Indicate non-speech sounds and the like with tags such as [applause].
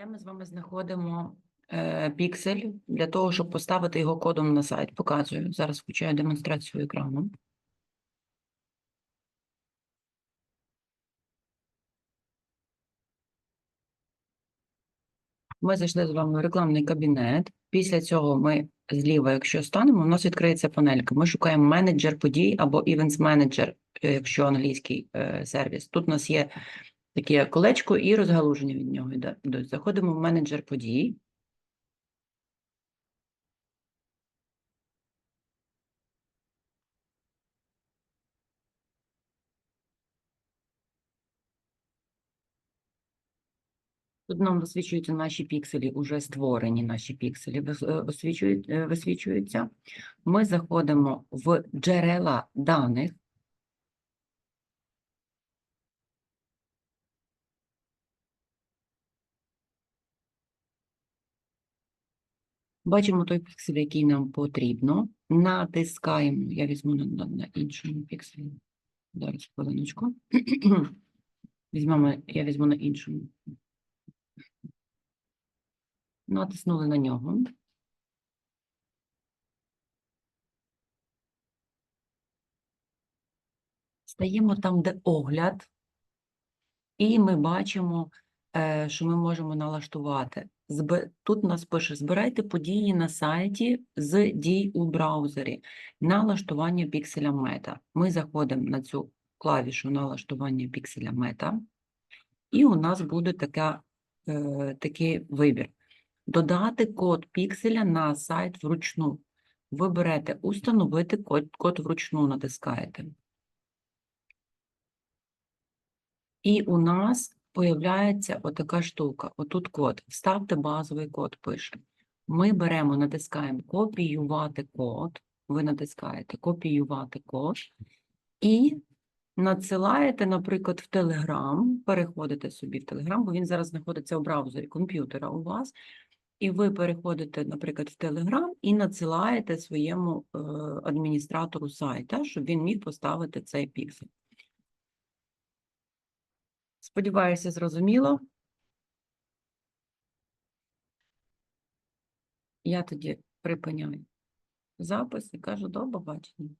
Де ми з вами знаходимо е, піксель для того, щоб поставити його кодом на сайт? Показую. Зараз включаю демонстрацію екрану. Ми зайшли з вами в рекламний кабінет. Після цього ми зліва, якщо станемо, у нас відкриється панелька. Ми шукаємо менеджер подій або Events е, якщо англійський е, сервіс. Тут у нас є таке колечко і розгалуження від нього йдуть. Заходимо в менеджер подій. Тут нам висвічуються наші пікселі, уже створені наші пікселі е, е, висвічуються. Ми заходимо в джерела даних. Бачимо той піксель, який нам потрібно. Натискаємо. Я візьму на, на, іншому пікселі. Зараз хвилиночку. [clears throat] Візьмемо, я візьму на іншому. Натиснули на нього. Стаємо там, де огляд, і ми бачимо, що ми можемо налаштувати. Тут нас пише: збирайте події на сайті з дій у браузері. Налаштування пікселя мета. Ми заходимо на цю клавішу налаштування пікселя мета, і у нас буде така, е, такий вибір. Додати код пікселя на сайт вручну. Ви берете установити код, код вручну натискаєте. І у нас появляється отака штука. Отут код. Вставте базовий код, пише. Ми беремо, натискаємо копіювати код. Ви натискаєте копіювати код і надсилаєте, наприклад, в Telegram, переходите собі в Telegram, бо він зараз знаходиться у браузері комп'ютера у вас. І ви переходите, наприклад, в Telegram і надсилаєте своєму е, адміністратору сайта, щоб він міг поставити цей піксель. Сподіваюся, зрозуміло. Я тоді припиняю запис і кажу до побачення.